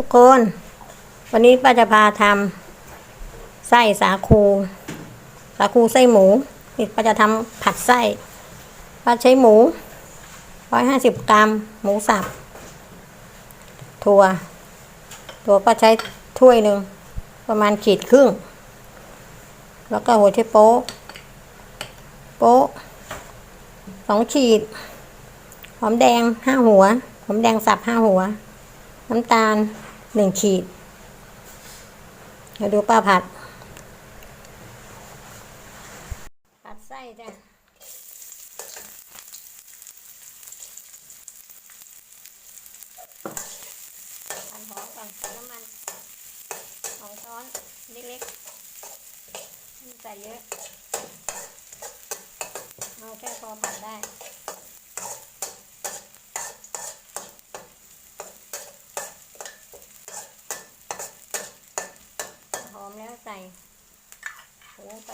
ทุกคน วันนี้ป้าจะพาทำไส้สาคู สาคูไส้หมูนี่ป้าจะทำผัดไส้ป้าใช้หมูร้อยห้าสิบกรัม หมูสับ ถั่ว ถั่วก็ใช้ถ้วยหนึ่ง ประมาณขีดครึ่ง แล้วก็หัวไชโป๊ะ โป๊ะสองขีด หอมแดงห้าหัว หอมแดงสับห้าหัว น้ำตาล หนึ่งขีดเดี๋ยวดูป้าผัด ผัดไส้จ้ะผัดหอมก่อนใส่น้ำมันสองช้อนเล็กๆไม่ใส่เยอะ เอาแค่พอผัดได้ หอมแล้วใส่หมูไป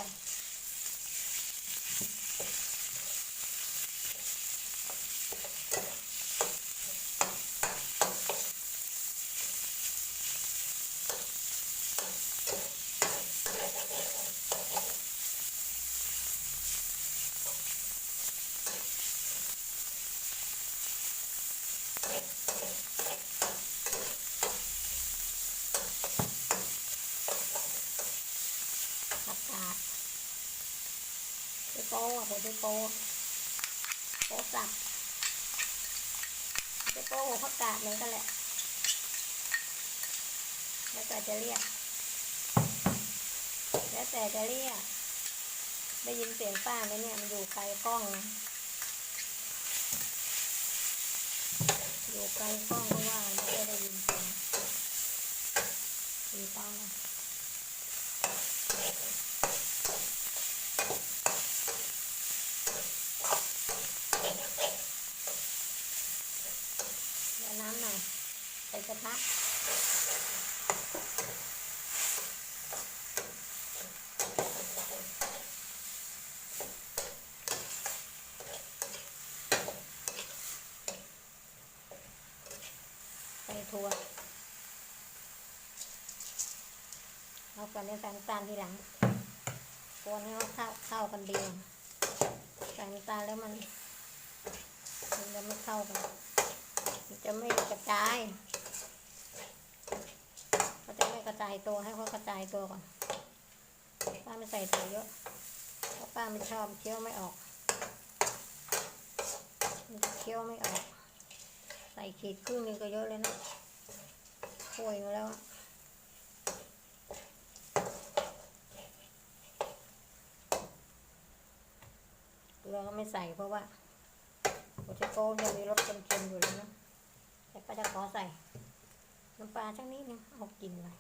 ผักกาดไปโป้อะผมไปโป้โป้สับไปโป้หัวผักกาดเหมือนกันแหละ แล้วแต่จะเรียก แล้วแต่จะเรียก ได้ยินเสียงป้าไหมเนี่ยมันอยู่ไกลกล้องนะอยู่ไกลกล้องเพราะว่าไม่ได้ยินเสียงดีต้อง เดี๋ยวน้ำหน่อยใส่กระทะใส่ถั่วเอาก่อนแล้วใส่น้ำตาลทีหลังคนให้เขาเข้าเข้ากันดีใส่น้ำตาลแล้วมันมันจะไม่เข้ากัน มันจะไม่กระจายเขาจะไม่กระจายตัวให้เขากระจายตัวก่อนป้าไม่ใส่ถั่วเยอะเพราะป้าไม่ชอบเคี้ยวไม่ออกเคี้ยวไม่ออก ใส่ขีดครึ่งนึงก็เยอะเลยนะป่วยมาแล้วเกลือก็ไม่ใส่เพราะว่าโอเทโก้ยังมีรสเค็มๆอยู่เลยนะ แต่ป้าจะขอใส่น้ำปลาสักนิดนึงเอากินหน่อย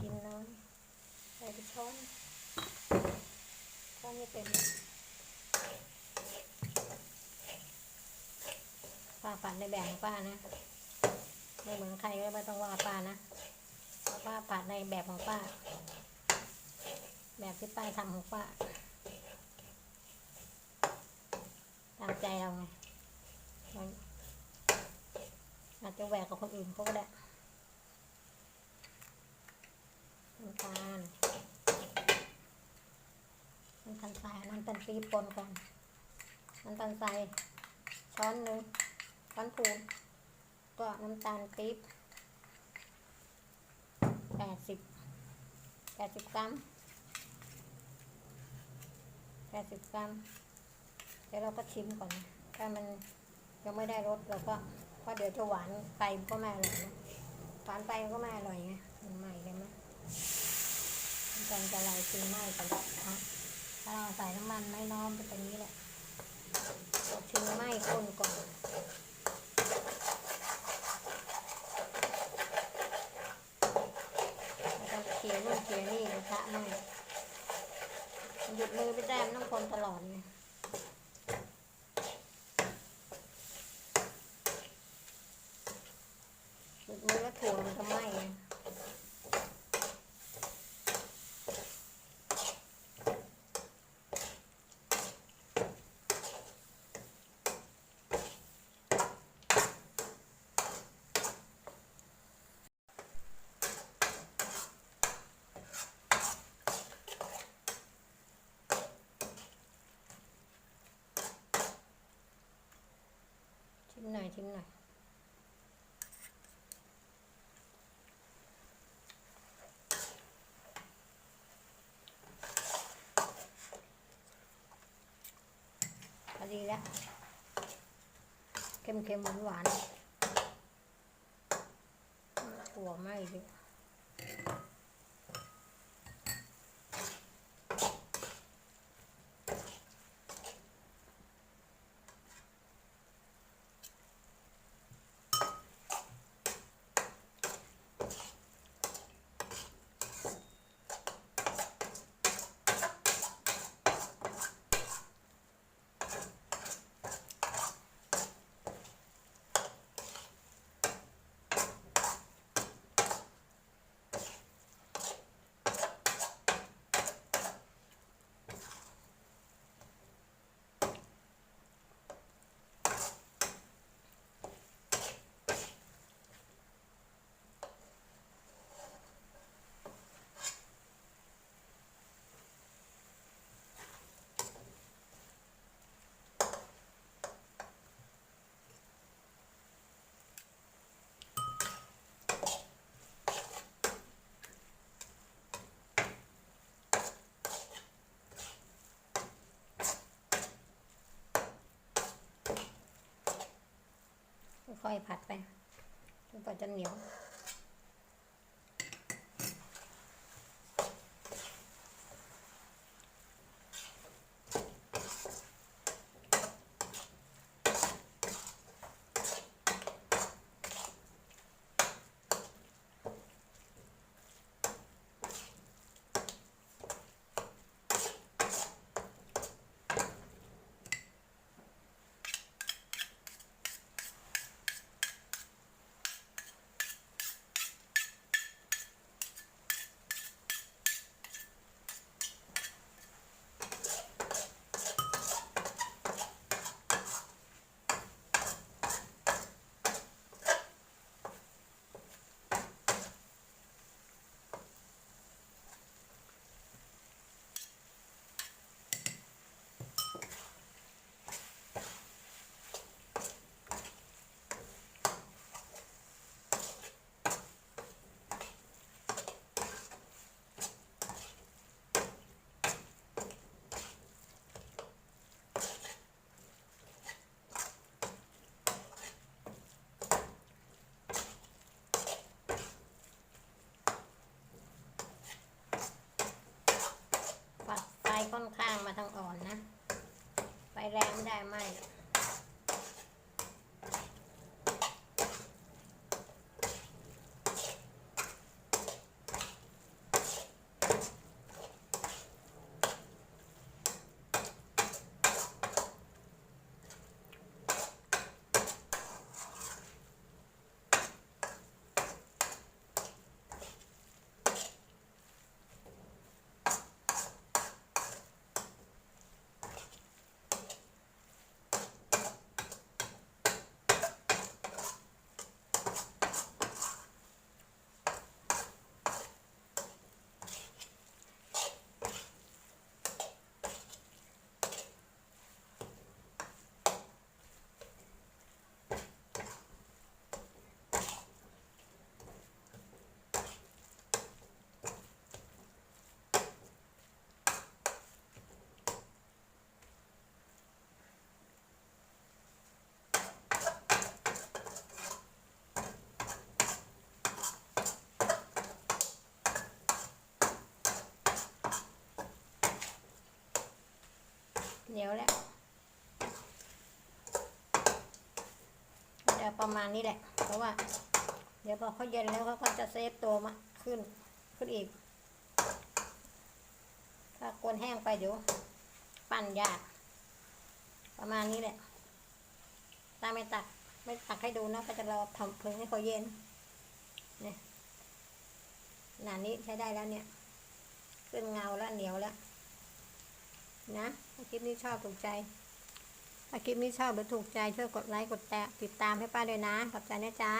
กินน้อยใส่ไปช้อนช้อนนี่เต็มป้าผัดในแบบของป้านะไม่เหมือนใครก็ไม่ต้องว่าป้านะเพราะป้าผัดในแบบของป้า แบบที่ป้าทำของป้าามใจเราอาจจะแหวกกับคนอื่นเขาก็ได้น้ำตาลน้ำตาลทรายน้ำตาลปี๊บปนกันน้ำตาลทรายช้อนหนึ่งช้อนพูนก็น้ำตาลปี๊บแปดสิบแปดสิบกรัมแปดสิบกรัม เดี๋ยวเราก็ชิมก่อน ถ้ามันยังไม่ได้รสเราก็เพราะเดี๋ยวจะหวานไปก็ไม่อร่อยนะหวานไปก็ไม่อร่อยไงมันใหม่เลยไหมมันจะลายซีไหม้ไปแล้วนะถ้าเราใส่น้ำมันไม่น้อยๆไปตรงนี้แหละชิมไหม้ข้นก่อนแล้วก็เคี่ยวนู่นเคี่ยวนี่กระทะไหม้หยุดมือไม่ได้มันต้องคนตลอดไงยุดมือแล้วถั่วมันจะไหม้ไง หน่อยชิมหน่อยพอ ค่อยๆผัดไปจนกว่าจะเหนียว รงไม่ได้ไหม เหนียวแล้วเดี๋ยวประมาณนี้แหละ เพราะว่า เดี๋ยวพอเขาเย็นแล้วเขาก็จะเซฟตัวมาขึ้นขึ้นอีก ถ้ากวนแห้งไปเดี๋ยวปั้นยาก ประมาณนี้แหละถ้าไม่ตักไม่ตักให้ดูนะก็จะรอทำเพิ่งให้เขาเย็นเนี่ยขนาดนี้ใช้ได้แล้วเนี่ย ขึ้นเงาแล้วเหนียวแล้ว นะถ้าคลิปนี้ชอบถูกใจถ้าคลิปนี้ชอบหรือถูกใจช่วยกดไลค์กดแตะติดตามให้ป้าด้วยนะขอบใจนะจ๊ะ